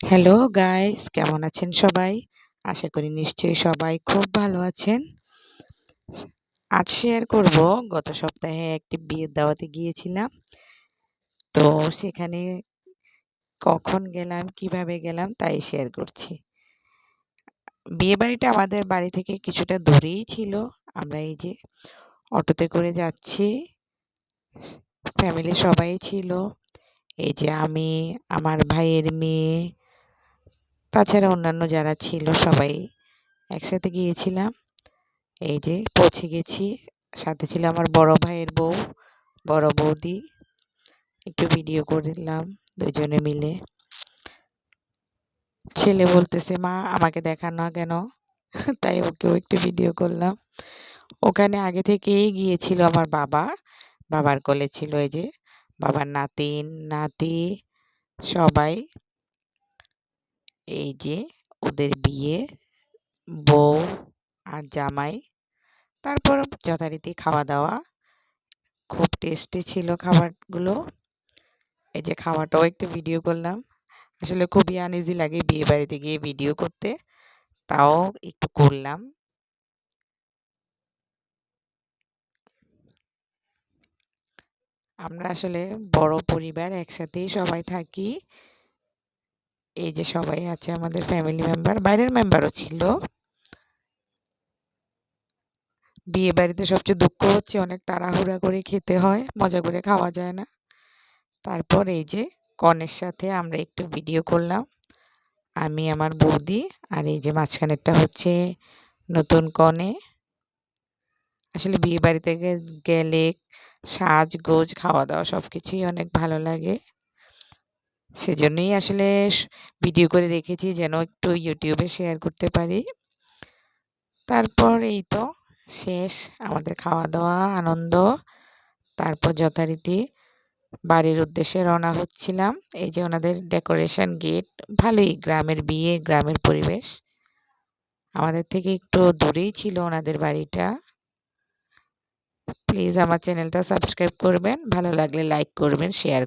Hello guys কেমন আছেন সবাই? আশা করি নিশ্চয়ই সবাই খুব ভালো আছেন। আজ শেয়ার করব। গত সপ্তাহে একটি বিয়ের দাওয়াতে গিয়েছিলাম। তো সেখানে কখন গেলাম, কীভাবে গেলাম তাই শেয়ার করছি। বিয়ে বাড়িটা আমাদের বাড়ি থেকে কিছুটা দূরেই ছিল। আমরা এই যে অটোতে করে যাচ্ছি। ফ্যামিলি সবাই ছিল। এই যে আমি, আমার ভাইয়ের মেয়ে তাছাড়া অন্যান্য যারা ছিল সবাই একসাথে গিয়েছিলাম। এই যে পৌঁছে গেছি। সাথে ছিল আমার বড় ভাইয়ের বউ, বড় বৌদি। একটু ভিডিও করলাম দুজনে মিলে। ছেলে বলতেছে, মা, আমাকে দেখান কেন? তাই ওকেও একটু ভিডিও করলাম। ওখানে আগে থেকেই গিয়েছিল আমার বাবা। বাবার কোলে ছিল এই যে, বাবার নাতিন, নাতি, সবাই। এই যে ওদের বিয়ে, বউ আর জামাই, তারপর যথারীতি খাওয়া দাওয়া খুব টেস্টি ছিল খাবারগুলো। এই যে খাওয়াটাও একটু ভিডিও করলাম। আসলে খুবই আনইজি লাগে বিয়ে বাড়িতে গিয়ে ভিডিও করতে। তাও একটু করলাম। আমরা আসলে বড় পরিবার, একসাথেই সবাই থাকি। এই যে সবাই আছে আমাদের ফ্যামিলি মেম্বার বাইরের মেম্বারও ছিল। বিয়ে বাড়িতে সবচেয়ে দুঃখ হচ্ছে অনেক তাড়াহুড়া করে খেতে হয়, মজা করে খাওয়া যায় না। তারপর এই যে কনের সাথে আমরা একটু ভিডিও করলাম। আমি, আমার বৌদি আর এই যে মাঝখানেরটা হচ্ছে নতুন কনে। আসলে বিয়ে বাড়িতে গেলে সাজগোজ খাওয়া দাওয়া সব কিছুই অনেক ভালো লাগে। সেজন্যই আসলে ভিডিও করে রেখেছি যেন একটু ইউটিউবে শেয়ার করতে পারি। তারপর এই তো শেষ, আমাদের খাওয়া দাওয়া আনন্দ, তারপর যথারীতি বাড়ির উদ্দেশ্যে রওনা হচ্ছিলাম। এই যে ওনাদের ডেকোরেশন গেট ভালোই গ্রামের বিয়ে, গ্রামের পরিবেশ। আমাদের থেকে একটু দূরেই ছিল ওনাদের বাড়িটা। প্লিজ আমার চ্যানেলটা সাবস্ক্রাইব করবেন, ভালো লাগলে লাইক করবেন শেয়ার